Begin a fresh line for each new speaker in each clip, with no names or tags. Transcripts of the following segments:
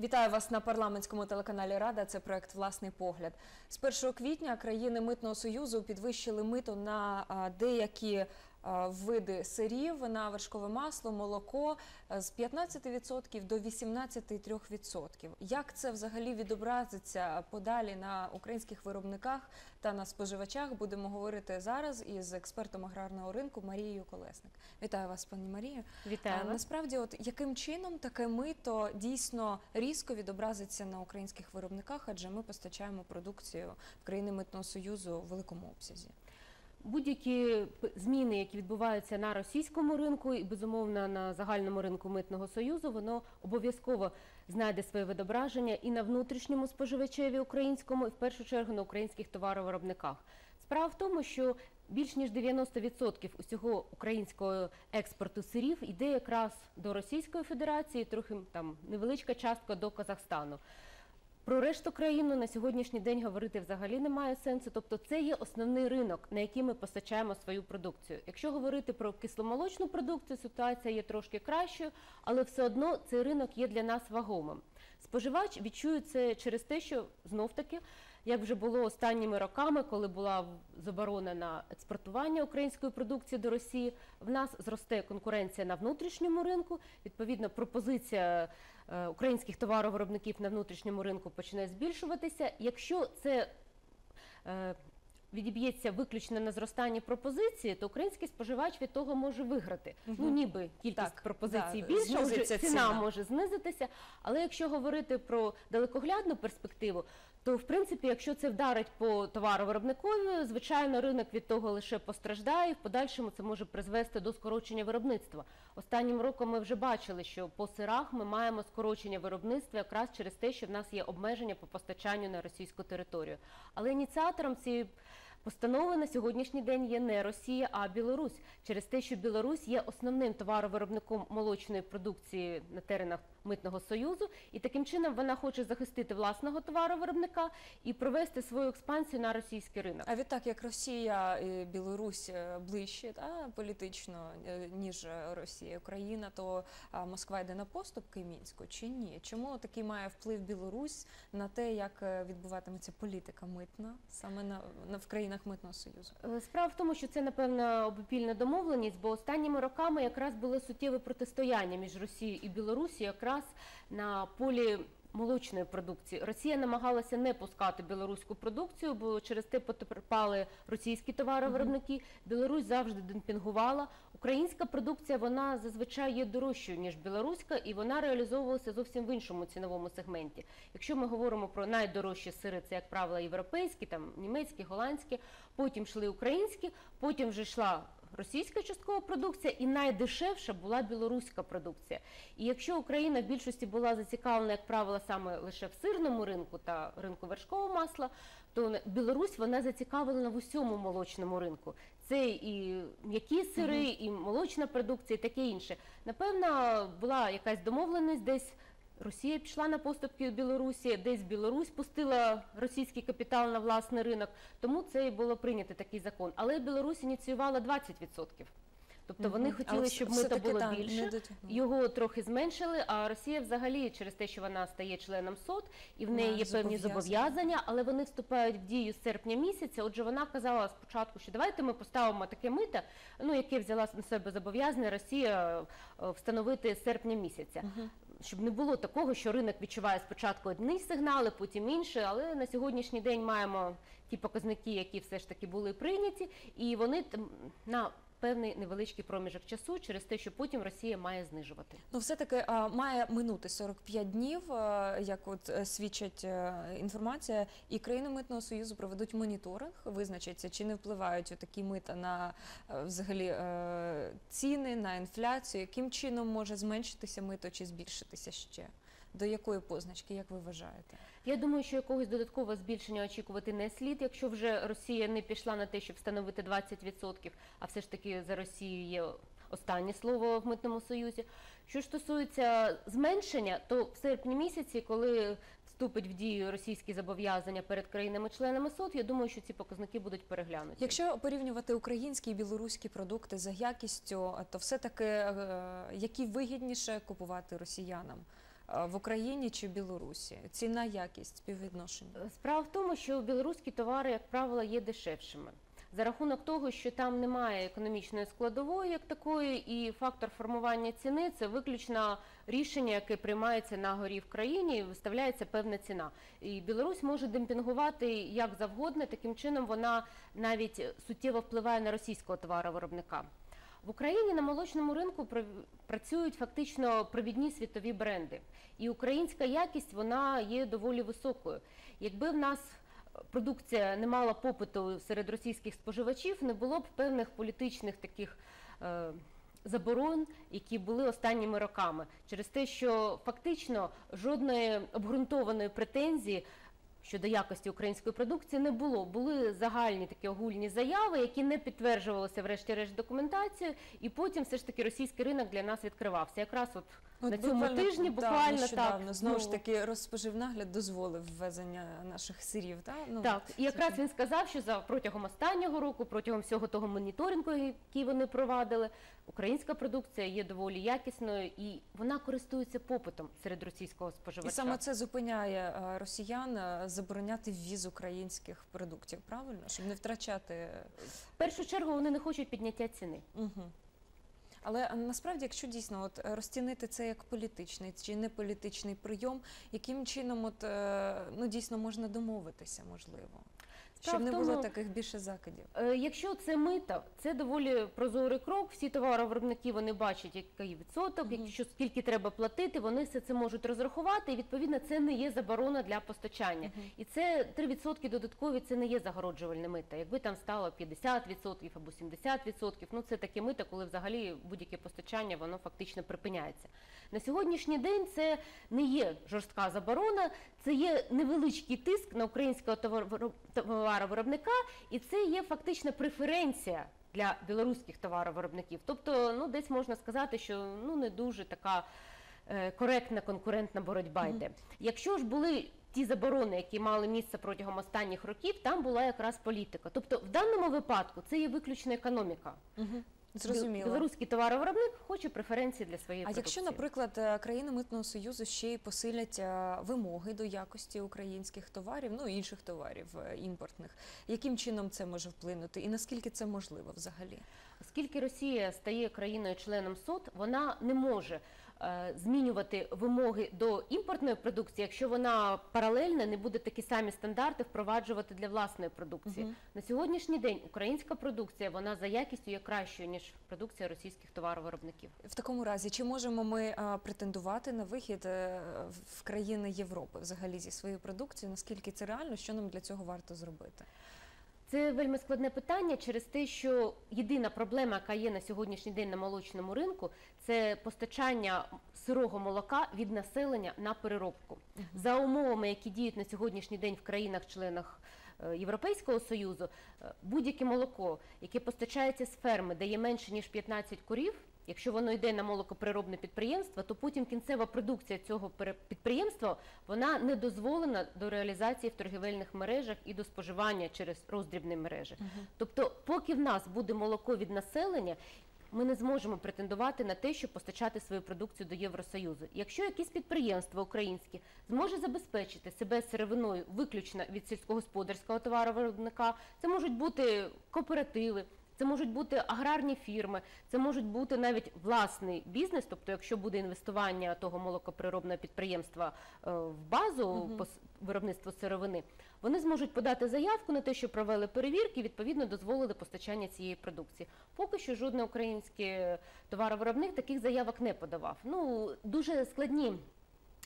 Вітаю вас на парламентському телеканалі Рада. Це проект Власний погляд. З 1 квітня країни митного союзу підвищили мито на деякі види сирів, на вершкове масло, молоко з 15% до 18,3%. Як це взагалі відобразиться подалі на українських виробниках та на споживачах? Будемо говорити зараз із експертом аграрного ринку Марією Колесник. Вітаю вас, пані Марію.
Вітаю вас.
Насправді, от яким чином таке мито дійсно різко відобразиться на українських виробниках, адже ми постачаємо продукцію в країни митного союзу в великому обсязі.
Будь-які зміни, які відбуваються на російському ринку і безумовно на загальному ринку митного союзу, воно обов'язково знайде своє відображення і на внутрішньому споживачеві українському, і в першу чергу на українських товаровиробниках. Справа в тому, що більш ніж 90% усього українського експорту сирів йде якраз до Російської Федерації, трохи там невеличка частка до Казахстану. Про решту країну на сьогоднішній день говорити взагалі немає сенсу. Тобто, це є основний ринок, на який ми постачаємо свою продукцію. Якщо говорити про кисломолочну продукцію, ситуація є трошки кращою, але все одно цей ринок є для нас вагомим. Споживач відчує це через те, що знов таки, як вже було останніми роками, коли була заборона на експортування української продукції до Росії, в нас зросте конкуренція на внутрішньому ринку. Відповідно, пропозиція українських товаровиробників на внутрішньому ринку почне збільшуватися. Якщо це е, відіб'ється виключно на зростанні пропозиції, то український споживач від того може виграти. Ну ніби кількість
Так,
пропозицій
да,
більша, ціна,
ціна.
може знизитися. Але якщо говорити про далекоглядну перспективу, то в принципі, якщо це вдарить по товаровиробникові, звичайно, ринок від того лише постраждає. і В подальшому це може призвести до скорочення виробництва. Останнім роком ми вже бачили, що по сирах ми маємо скорочення виробництва якраз через те, що в нас є обмеження по постачанню на російську територію. Але ініціатором цієї Постанови на сьогоднішній день є не Росія, а Білорусь через те, що Білорусь є основним товаровиробником молочної продукції на теренах митного союзу, і таким чином вона хоче захистити власного товаровиробника і провести свою експансію на російський ринок.
А відтак, як Росія і Білорусь е, ближче та, політично, е, ніж Росія Україна, то Москва йде на поступки мінську чи ні? Чому такий має вплив Білорусь на те, як е, відбуватиметься політика митна саме на, в країнах митного союзу?
Е, Справа в тому, що це напевно обопільна домовленість, бо останніми роками якраз були суттєві протистояння між Росією і Білорусі, якраз на полі. Молочної продукції Росія намагалася не пускати білоруську продукцію, бо через те потерпали російські товаровиробники. Білорусь завжди демпінгувала. Українська продукція вона зазвичай є дорожчою ніж білоруська, і вона реалізовувалася зовсім в іншому ціновому сегменті. Якщо ми говоримо про найдорожчі сири, це як правило європейські, там німецькі, голландські, потім йшли українські, потім вже йшла російська часткова продукція, і найдешевша була білоруська продукція. І якщо Україна в більшості була зацікавлена, як правило, саме лише в сирному ринку та ринку вершкового масла, то Білорусь вона зацікавлена в усьому молочному ринку. Це і м'які сири, і молочна продукція, і таке інше. Напевно, була якась домовленість десь. Росія пішла на поступки в Білорусі, десь Білорусь пустила російський капітал на власний ринок, тому це і було прийнято такий закон. Але Білорусь ініціювала 20%. Тобто вони хотіли,
Але
щоб мито було більше. Його трохи зменшили, а Росія взагалі через те, що вона стає членом СОТ, і в неї є певні
зобов'язання.
зобов'язання, але вони вступають в дію з серпня місяця. Отже, вона казала спочатку, що давайте ми поставимо таке мито, ну яке взяла на себе зобов'язання Росія е, встановити з серпня місяця. Щоб не було такого, що ринок відчуває спочатку одні сигнали, потім інші, але на сьогоднішній день маємо ті показники, які все ж таки були прийняті, і вони на певний невеличкий проміжок часу через те, що потім Росія має знижувати.
Ну, все-таки а, має минути 45 днів, як от е, свідчить е, інформація, і країни митного союзу проведуть моніторинг, визначаться, чи не впливають такі мита на е, взагалі ціни, на інфляцію, яким чином може зменшитися мито чи збільшитися ще. До якої позначки, як ви вважаєте?
Я думаю, що якогось додаткового збільшення очікувати не слід, якщо вже Росія не пішла на те, щоб встановити 20%, а все ж таки за Росією є останнє слово в митному союзі. Що ж стосується зменшення, то в серпні місяці, коли вступить в дію російські зобов'язання перед країнами-членами СОТ, я думаю, що ці показники будуть переглянуті.
Якщо порівнювати українські і білоруські продукти за якістю, то все таки які вигідніше купувати росіянам? Е, в Україні чи Білорусі? Ціна, якість, співвідношення.
Справа в тому, що білоруські товари, як правило, є дешевшими. За рахунок того, що там немає економічної складової як такої, і фактор формування ціни це виключно рішення, яке приймається на горі в країні, і виставляється певна ціна. І Білорусь може демпінгувати як завгодно. Таким чином вона навіть суттєво впливає на російського товаровиробника. В Україні на молочному ринку пр- працюють фактично провідні світові бренди, і українська якість вона є доволі високою. Якби в нас продукція не мала попиту серед російських споживачів, не було б певних політичних таких. Е, Заборон, які були останніми роками, через те, що фактично жодної обґрунтованої претензії щодо якості української продукції не було. Були загальні такі огульні заяви, які не підтверджувалися врешті-решт документацією, і потім все ж таки російський ринок для нас відкривався. Якраз от
От
на цьому тижні буквально
нещодавно,
так
знову ж
ну,
таки розпоживнагляд дозволив ввезення наших сирів. Та? Ну,
Так, і якраз він сказав, що за протягом останнього року, протягом всього того моніторингу, який вони провадили, українська продукція є доволі якісною і вона користується попитом серед російського споживача.
І саме це зупиняє е, росіян е, забороняти ввіз українських продуктів, правильно? Щоб не втрачати.
В першу чергу вони не хочуть підняття ціни.
Угу. Але насправді, якщо дійсно от е, розцінити це як політичний чи не політичний прийом, яким чином от е, ну дійсно можна домовитися, можливо, щоб не було таких більше закидів.
Е, Якщо це мита, це доволі прозорий крок. Всі товаровиробники вони бачать, який відсоток,
Мгм.
якщо скільки треба платити, вони все це можуть розрахувати. І відповідно це не є заборона для постачання. І це 3% додаткові, це не є загороджувальне мита. Якби там стало 50% або 70%, ну це таке мита, коли взагалі будь-яке постачання воно фактично припиняється. На сьогоднішній день це не є жорстка заборона, це є невеличкий тиск на українського товаровироб- товаровиробника, і це є фактично преференція. Для білоруських товаровиробників, тобто, ну десь можна сказати, що ну не дуже така е, коректна конкурентна боротьба йде. Якщо ж були ті заборони, які мали місце протягом останніх років, там була якраз політика. Тобто, в даному випадку це є виключно економіка.
Угу.
Біл-
Зрозуміло.
Білоруський товаровиробник хоче преференції для своєї
А
продукції.
якщо, наприклад, е, країни митного союзу ще й посилять е, вимоги до якості українських товарів, ну і інших товарів е, імпортних, яким чином це може вплинути, і наскільки це можливо взагалі?
Оскільки Росія стає країною-членом СОТ, вона не може змінювати вимоги до імпортної продукції, якщо вона паралельно не буде такі самі стандарти впроваджувати для власної продукції.
Мгм.
На сьогоднішній день українська продукція вона за якістю є кращою ніж продукція російських товаровиробників.
В такому разі, чи можемо ми е, претендувати на вихід е, в країни Європи взагалі зі своєю продукцією? Наскільки це реально? Що нам для цього варто зробити?
Це вельми складне питання через те, що єдина проблема, яка є на сьогоднішній день на молочному ринку, це постачання сирого молока від населення на переробку. За умовами, які діють на сьогоднішній день в країнах-членах е, Європейського союзу, е, будь-яке молоко, яке постачається з ферми, де є менше ніж 15 курів. Якщо воно йде на молокопереробне підприємство, то потім кінцева продукція цього підприємства вона не дозволена до реалізації в торгівельних мережах і до споживання через роздрібні мережі. Тобто, поки в нас буде молоко від населення, ми не зможемо претендувати на те, щоб постачати свою продукцію до Євросоюзу. Якщо якесь підприємство українське зможе забезпечити себе сировиною виключно від сільськогосподарського товаровиробника, це можуть бути кооперативи. Це можуть бути аграрні фірми, це можуть бути навіть власний бізнес. Тобто, якщо буде інвестування того молокоприробного підприємства е, в базу по с- сировини, вони зможуть подати заявку на те, що провели перевірки, відповідно дозволили постачання цієї продукції. Поки що жоден український товаровиробник таких заявок не подавав. Ну дуже складні.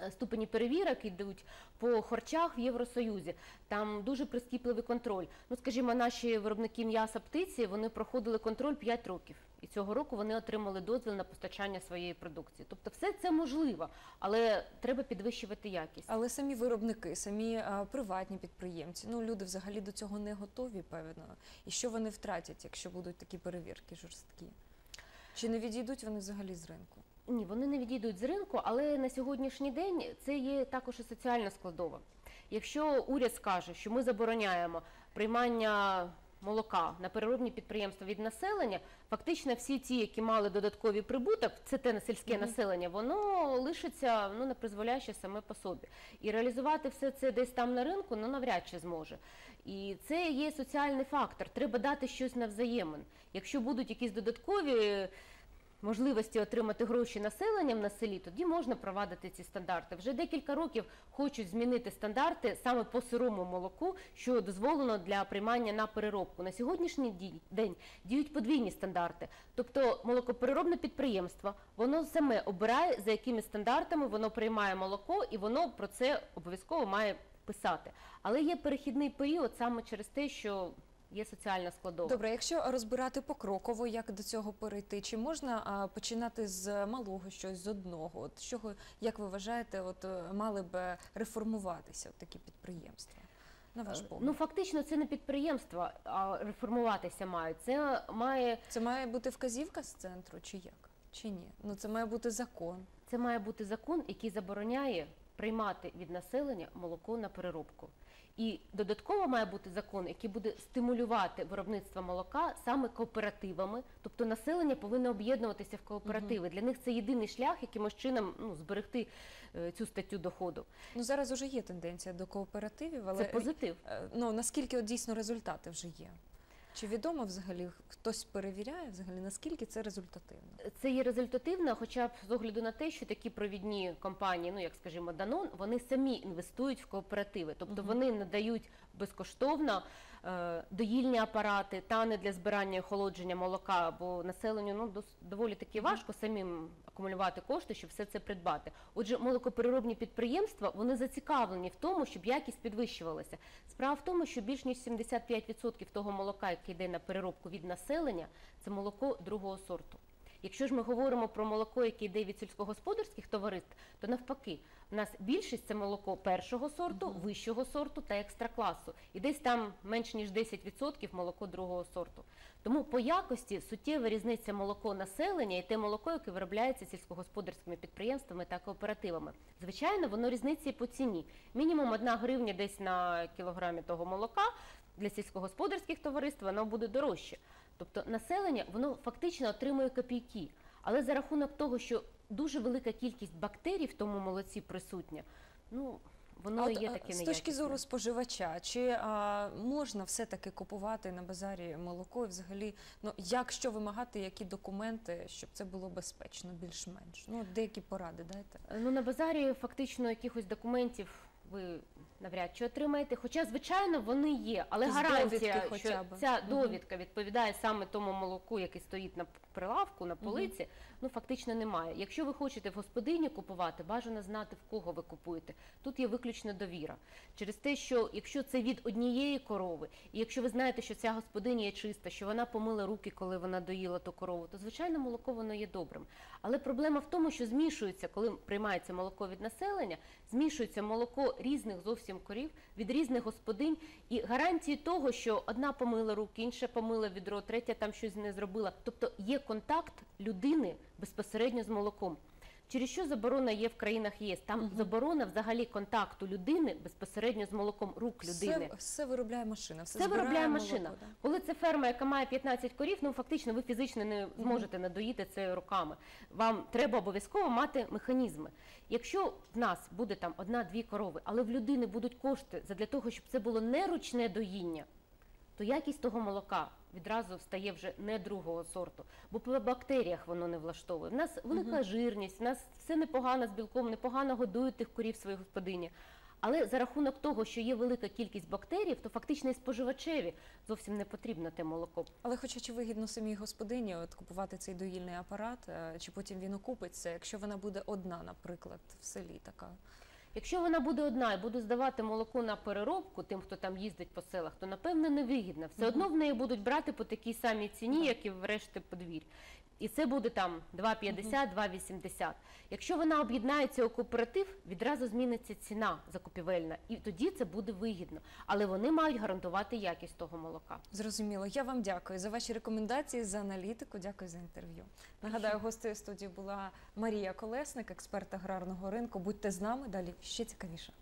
Е, Ступені перевірок йдуть по харчах в Євросоюзі. Там дуже прискіпливий контроль. Ну, скажімо, наші виробники м'яса птиці вони проходили контроль 5 років, і цього року вони отримали дозвіл на постачання своєї продукції. Тобто, все це можливо, але треба підвищувати якість.
Але самі виробники, самі е, приватні підприємці, ну люди взагалі до цього не готові, певно. І що вони втратять, якщо будуть такі перевірки жорсткі? Чи не відійдуть вони взагалі з ринку?
Ні, вони не відійдуть з ринку, але на сьогоднішній день це є також і соціальна складова. Якщо уряд скаже, що ми забороняємо приймання молока на переробні підприємства від населення, фактично всі ті, які мали додатковий прибуток, це те на сільське
Мгм.
населення, воно лишиться ну, непризволяще саме по собі. І реалізувати все це десь там на ринку ну, навряд чи зможе. І це є соціальний фактор. Треба дати щось навзаємин. Якщо будуть якісь додаткові можливості отримати гроші населенням на селі, тоді можна провадити ці стандарти. Вже декілька років хочуть змінити стандарти саме по сирому молоку, що дозволено для приймання на переробку. На сьогоднішній день діють подвійні стандарти. Тобто молокопереробне підприємство воно саме обирає за якими стандартами воно приймає молоко, і воно про це обов'язково має писати. Але є перехідний період саме через те, що є соціальна складова.
Добре, якщо розбирати покроково, як до цього перейти, чи можна а, починати з малого щось з одного? От чого, як ви вважаєте, от е, мали б реформуватися от такі підприємства? На ваш
Е,
погляд?
Ну фактично це не підприємства, а реформуватися мають. Це має
Це має бути вказівка з центру, чи як? Чи ні? Ну це має бути закон.
це має бути закон, який забороняє приймати від населення молоко на переробку. І додатково має бути закон, який буде стимулювати виробництво молока саме кооперативами. Тобто населення повинно об'єднуватися в кооперативи. Для них це єдиний шлях, якимось чином ну, зберегти е, цю статтю доходу.
Ну зараз вже є тенденція до кооперативів, але
Це позитив.
е, ну наскільки от дійсно результати вже є? Чи відомо взагалі хтось перевіряє взагалі наскільки це результативно?
Це є результативно, хоча б з огляду на те, що такі провідні компанії, ну як скажімо, Данон, вони самі інвестують в кооперативи, тобто
угу.
вони надають безкоштовно е, доїльні апарати, тани для збирання і охолодження молока, бо населенню ну доволі таки важко самим акумулювати кошти, щоб все це придбати. Отже, молокопереробні підприємства вони зацікавлені в тому, щоб якість підвищувалася. Справа в тому, що більш ніж 75% того молока, яке йде на переробку від населення, це молоко другого сорту. Якщо ж ми говоримо про молоко, яке йде від сільськогосподарських товариств, то навпаки, в нас більшість це молоко першого сорту, вищого сорту та екстракласу. І десь там менш ніж 10% молоко другого сорту. Тому по якості суттєва різниця молоко населення і те молоко, яке виробляється сільськогосподарськими підприємствами та кооперативами. Звичайно, воно різниця і по ціні. Мінімум 1 гривня десь на кілограмі того молока для сільськогосподарських товариств воно буде дорожче. Тобто населення воно фактично отримує копійки. Але за рахунок того, що дуже велика кількість бактерій в тому молоці присутня, ну воно
А
і є таке
з точки зору споживача, чи а, можна все-таки купувати на базарі молоко і взагалі, ну як що вимагати, які документи, щоб це було безпечно, більш-менш? Ну, деякі поради дайте.
Ну на базарі фактично якихось документів ви навряд чи отримаєте. Хоча, звичайно, вони є, але гарантія,
довідки хоча
що
б.
ця довідка відповідає саме тому молоку, яке стоїть на прилавку, на полиці, ну фактично немає. Якщо ви хочете в господині купувати, бажано знати в кого ви купуєте. Тут є виключно довіра. Через те, що якщо це від однієї корови, і якщо ви знаєте, що ця господиня є чиста, що вона помила руки, коли вона доїла ту корову, то звичайно молоко воно є добрим. Але проблема в тому, що змішується, коли приймається молоко від населення, змішується молоко різних зовсім корів від різних господинь, і гарантії того, що одна помила руки, інша помила відро, третя там щось не зробила. Тобто є контакт людини безпосередньо з молоком. Через що заборона є в країнах ЄС? Там
Мгм.
заборона взагалі контакту людини безпосередньо з молоком рук людини.
Все, все виробляє машина, все,
Це виробляє машина.
да?
Коли це ферма, яка має 15 корів, ну фактично ви фізично не зможете надоїти це руками. Вам треба обов'язково мати механізми. Якщо в нас буде там одна-дві корови, але в людини будуть кошти для того, щоб це було не ручне доїння, то якість того молока відразу стає вже не другого сорту, бо по бактеріях воно не влаштовує. В нас велика жирність, в нас все непогано з білком, непогано годують тих корів своїй господині. Але за рахунок того, що є велика кількість бактерій, то фактично і споживачеві зовсім не потрібно те молоко.
Але хоча чи вигідно самій господині от купувати цей доїльний апарат, е, чи потім він окупиться, якщо вона буде одна, наприклад, в селі така.
Якщо вона буде одна і буде здавати молоко на переробку тим, хто там їздить по селах, то напевно невигідна. Все одно в неї будуть брати по такій самій ціні, як і в решті подвір'я. І це буде там 2,50, 2,80. Якщо вона об'єднається у кооператив, відразу зміниться ціна закупівельна, і тоді це буде вигідно. Але вони мають гарантувати якість того молока.
Зрозуміло. Я вам дякую за ваші рекомендації, за аналітику. Дякую за інтерв'ю. Нагадаю, гостею студії була Марія Колесник, експерт аграрного ринку. Будьте з нами далі ще цікавіше.